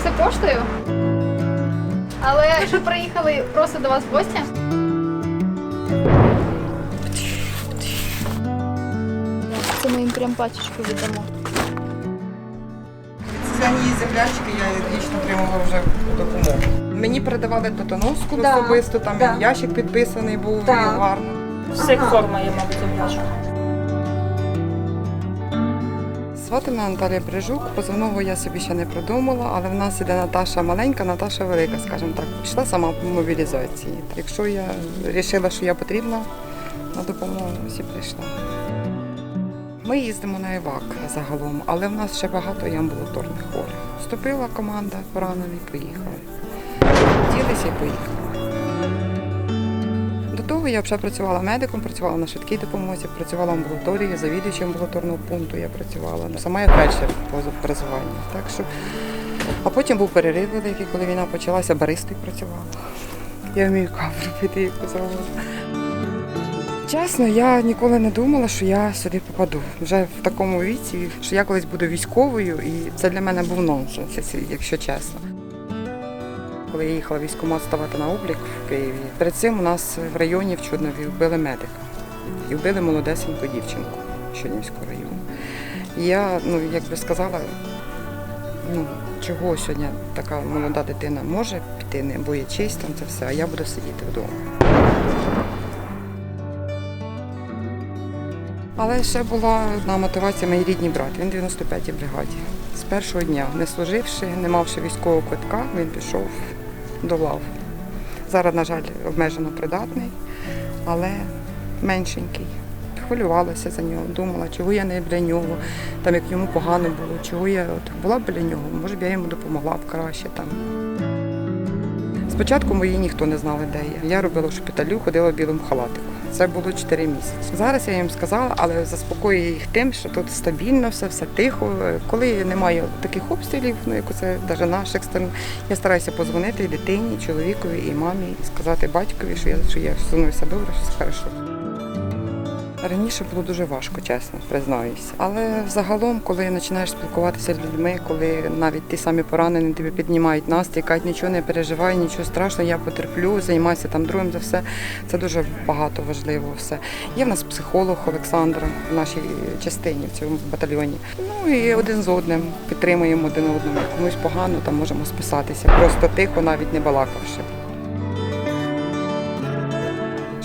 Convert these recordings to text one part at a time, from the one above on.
все поштою. Але якщо приїхали просто до вас в гості. Це ми їм прям пачечку віддамо. Ціні землячки я лічно отримала вже допомогу. Мені передавали тотоновську Да, особисто, там да. ящик підписаний був Да. і гарно. Всіх форма є, мабуть, землячка. Звати мене Наталія Брижук. Позивного я собі ще не придумала, але в нас іде Наташа маленька, Наташа велика, скажімо так. Пішла сама по мобілізації. Якщо я вирішила, що я потрібна на допомогу, всі прийшла. Ми їздимо на івак загалом, але в нас ще багато є амбулаторних хворих. Вступила команда, поранені, поїхали. Ділися і поїхали. Я вже працювала медиком, працювала на швидкій допомозі, працювала в амбулаторії, завідуючим амбулаторного пункту я працювала. Сама я фельдшер по образуванню. Так що... А потім був перерив великий, коли війна почалася, баристою працювала. Я вмію каву робити, як заводу. Чесно, я ніколи не думала, що я сюди попаду. Вже в такому віці, що я колись буду військовою, і це для мене був нонсенс, якщо чесно. Коли я їхала в військкомат ставати на облік в Києві, перед цим у нас в районі в Чуднові вбили медика. І вбили молодесеньку дівчинку Чуднівського району. І я, ну, як би сказала, ну, чого сьогодні така молода дитина може піти, не боячись там це все, а я буду сидіти вдома. Але ще була одна мотивація, мій рідний брат, він в 95-й бригаді. З першого дня, не служивши, не мавши військового квитка, він пішов до. Зараз, на жаль, обмежено придатний, але меншенький. Хвилювалася за нього, думала, чого я не для нього, там як йому погано було, чого я от, була б біля нього, може б я йому допомогла б краще там. Спочатку мої ніхто не знав, де я. Я робила в шпиталю, ходила в білому халатику. Це було 4 місяці. Зараз я їм сказала, але заспокоюю їх тим, що тут стабільно, все, все тихо. Коли немає таких обстрілів, ну як це навіть наших сторон, я стараюся позвонити дитині, чоловікові, і мамі, і сказати батькові, що я що я зі добре, що все хорошо. Раніше було дуже важко, чесно, признаюся. Але загалом, коли починаєш спілкуватися з людьми, коли навіть ті самі поранені тобі піднімають настрій, кажуть, нічого не переживай, нічого страшного, я потерплю, займайся там другим за все. Це дуже багато важливо все. Є в нас психолог Олександра в нашій частині, в цьому батальйоні. Ну і один з одним підтримуємо один одного. Комусь погано, там можемо списатися, просто тихо, навіть не балакавши.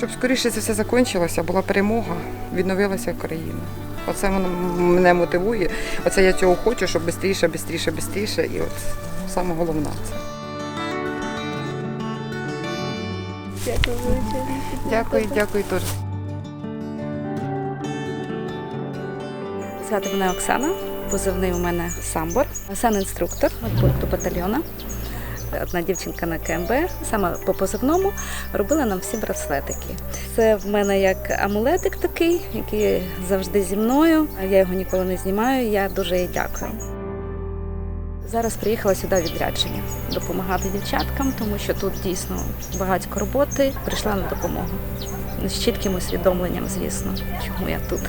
Щоб скоріше це все закінчилося, була перемога, відновилася країна. Оце воно мене мотивує. Оце я цього хочу, щоб швидше, швидше, швидше. І от саме головне це. Дякую. Дякую, дякую. Звати мене Оксана, позивний у мене самбор, сан-інструктор пункту батальйона. Одна дівчинка на КМБ, саме по позивному, робила нам всі браслетики. Це в мене як амулетик такий, який завжди зі мною. Я його ніколи не знімаю. Я дуже їй дякую. Зараз приїхала сюди відрядження допомагати дівчаткам, тому що тут дійсно багатько роботи. Прийшла на допомогу. З чітким усвідомленням, звісно, чому я тут.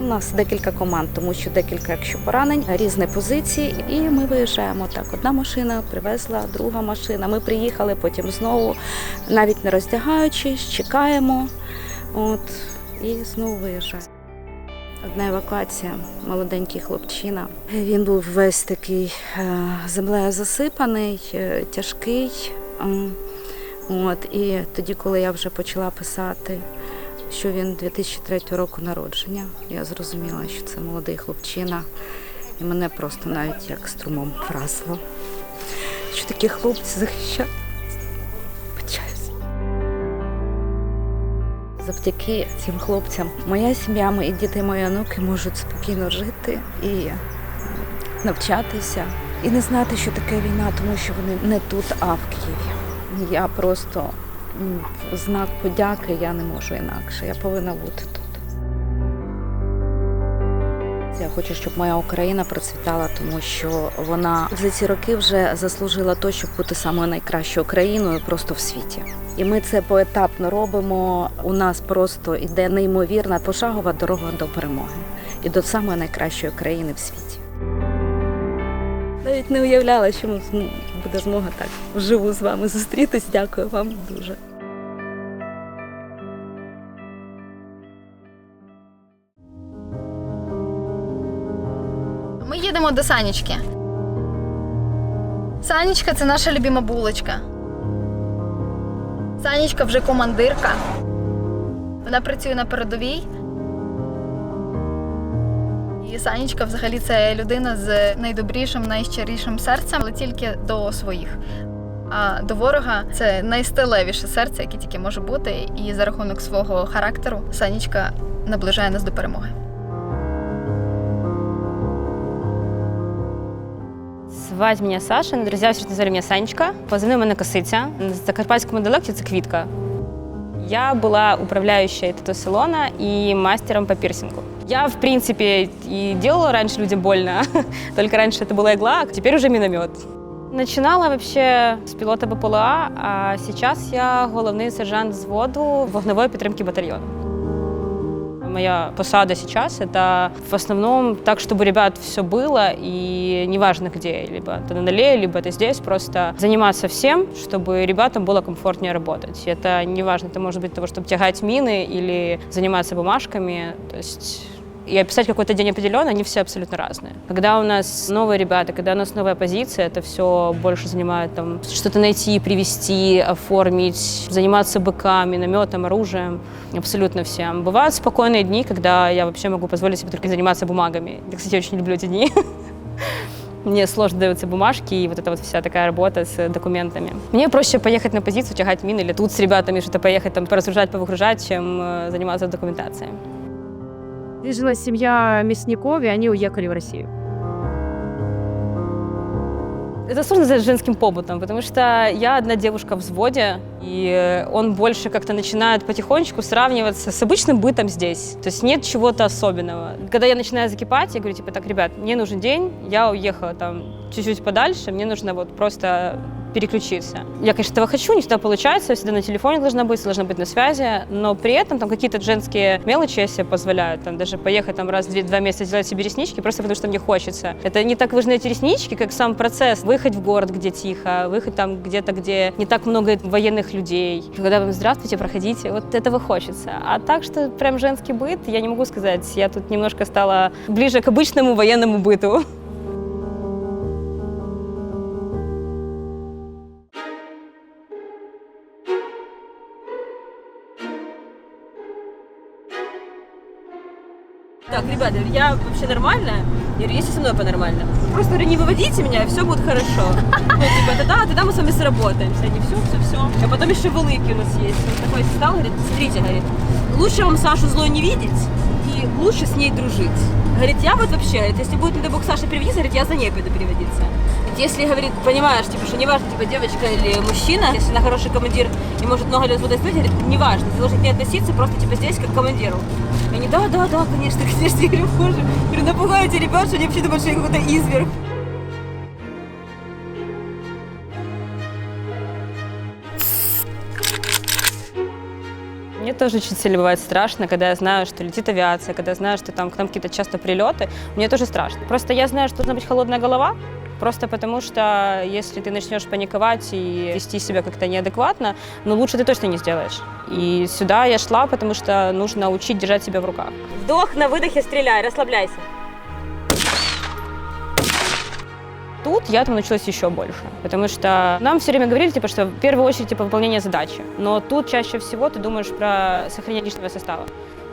У нас декілька команд, тому що декілька, якщо поранень, різні позиції, і ми виїжджаємо так. Одна машина привезла, друга машина. Ми приїхали, потім знову, навіть не роздягаючись, чекаємо. От і знову виїжджаємо. Одна евакуація, молоденький хлопчина. Він був весь такий е, землею засипаний, е, тяжкий. От, і тоді, коли я вже почала писати, що він 2003 року народження, я зрозуміла, що це молодий хлопчина, і мене просто навіть як струмом вразило. Що такі хлопці захищають. Завдяки цим хлопцям моя сім'я, мої діти, мої онуки можуть спокійно жити і навчатися, і не знати, що таке війна, тому що вони не тут, а в Києві. Я просто знак подяки я не можу інакше. Я повинна бути тут. Я хочу, щоб моя Україна процвітала, тому що вона за ці роки вже заслужила то, щоб бути самою найкращою країною просто в світі. І ми це поетапно робимо. У нас просто іде неймовірна пошагова дорога до перемоги і до самої найкращої країни в світі. Навіть не уявляла, що буде змога так вживу з вами зустрітись. Дякую вам дуже. Їдемо до Санічки. Санічка це наша любима булочка. Санічка вже командирка. Вона працює на передовій. І Санічка взагалі це людина з найдобрішим, найщирішим серцем, але тільки до своїх. А до ворога це найсталевіше серце, яке тільки може бути. І за рахунок свого характеру Санічка наближає нас до перемоги. Звать мене Саша, друзі всі називали мене Санечка. Позивний мене Косиця. На закарпатському діалекті це квітка. Я була управляющей тату-салона и мастером по пирсингу. Я, в принципе, и делала раньше людям больно, только раньше это была игла, а теперь уже миномет. Начинала вообще с пилота БПЛА, а сейчас я головний сержант взводу вогневої підтримки батальйону Моя посада сейчас — это в основном так, чтобы ребят все было, и неважно где, либо это на нуле, либо это здесь, просто заниматься всем, чтобы ребятам было комфортнее работать. И это неважно, это может быть того, чтобы тягать мины или заниматься бумажками, то есть и описать какой-то день определенный, они все абсолютно разные. Когда у нас новые ребята, когда у нас новая позиция, это все больше занимает там что-то найти, привести, оформить, заниматься быками, наметом, оружием, абсолютно всем. Бывают спокойные дни, когда я вообще могу позволить себе только заниматься бумагами. Я, кстати, очень люблю эти дни. Мне сложно даются бумажки и вот эта вот вся такая работа с документами. Мне проще поехать на позицию, тягать мины или тут с ребятами что-то поехать, там, поразгружать, повыгружать, чем э, заниматься документацией. Здесь жила семья мясников, и они уехали в Россию. Это сложно назвать женским побытом, потому что я одна девушка в взводе, и он больше как-то начинает потихонечку сравниваться с обычным бытом здесь. То есть нет чего-то особенного. Когда я начинаю закипать, я говорю, типа, так, ребят, мне нужен день, я уехала там чуть-чуть подальше, мне нужно вот просто переключиться. Я, конечно, этого хочу, не всегда получается, я всегда на телефоне должна быть, должна быть на связи, но при этом там какие-то женские мелочи я себе позволяю, там даже поехать там раз в две- два месяца сделать себе реснички, просто потому что мне хочется. Это не так важны эти реснички, как сам процесс. Выехать в город, где тихо, выехать там где-то, где не так много военных людей. Когда вам здравствуйте, проходите, вот этого хочется. А так что прям женский быт, я не могу сказать, я тут немножко стала ближе к обычному военному быту. Так, ребята, я вообще нормальная? Я говорю, если со мной по-нормально. Просто говорю, не выводите меня, и все будет хорошо. Ну, типа, тогда, тогда мы с вами сработаемся. Они все, все, все. А потом еще вылыки у нас есть. Он такой встал, говорит, смотрите, говорит, лучше вам Сашу злой не видеть и лучше с ней дружить. Говорит, я вот вообще, говорит, если будет, не дай бог, Саша переводиться, говорит, я за ней пойду переводиться. Если, говорит, понимаешь, типа, что неважно, типа, девочка или мужчина, если она хороший командир и может много лет буду говорит, неважно, ты должен к ней относиться просто, типа, здесь как к командиру. И они, да, да, да, конечно, конечно, я говорю, боже, говорю, напугаете ребят, что они вообще думают, что я какой-то изверг. Мне тоже очень сильно бывает страшно, когда я знаю, что летит авиация, когда я знаю, что там к нам какие-то часто прилеты. Мне тоже страшно. Просто я знаю, что должна быть холодная голова, просто потому что если ты начнешь паниковать и вести себя как-то неадекватно, ну лучше ты точно не сделаешь. И сюда я шла, потому что нужно учить держать себя в руках. Вдох, на выдохе стреляй, расслабляйся. Тут я там научилась еще больше, потому что нам все время говорили, типа, что в первую очередь типа, выполнение задачи, но тут чаще всего ты думаешь про сохранение личного состава.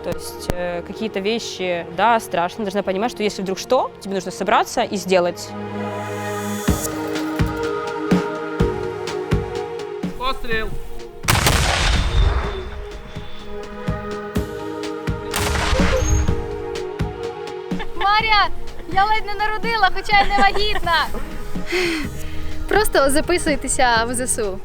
То есть э, какие-то вещи, да, страшно, должна понимать, что если вдруг что, тебе нужно собраться и сделать. Постріл! Марія, я ледь не народила, хоча й не вагітна. Просто записуйтеся в ЗСУ.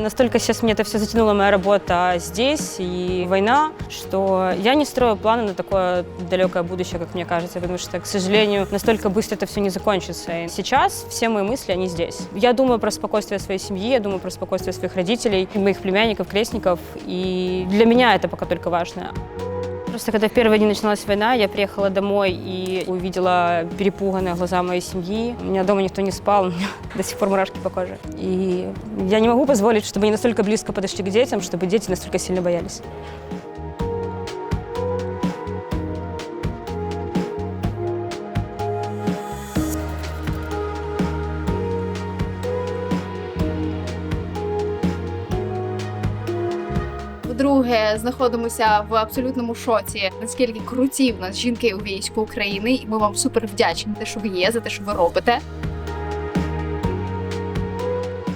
Настолько сейчас меня это все затянула моя работа здесь и война, что я не строю планы на такое далекое будущее, как мне кажется, потому что, к сожалению, настолько быстро это все не закончится. И сейчас все мои мысли, они здесь. Я думаю про спокойствие своей семьи, я думаю про спокойствие своих родителей, моих племянников, крестников, и для меня это пока только важно. Просто когда в первые дни начиналась война, я приехала домой и увидела перепуганные глаза моей семьи. У меня дома никто не спал, у меня до сих пор мурашки по коже. И я не могу позволить, чтобы они настолько близко подошли к детям, чтобы дети настолько сильно боялись. По-друге, знаходимося в абсолютному шоці, наскільки круті в нас жінки у війську України, і ми вам супер вдячні за те, що ви є, за те, що ви робите.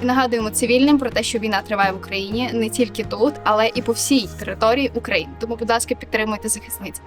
Нагадуємо цивільним про те, що війна триває в Україні не тільки тут, але і по всій території України. Тому, будь ласка, підтримуйте захисниць.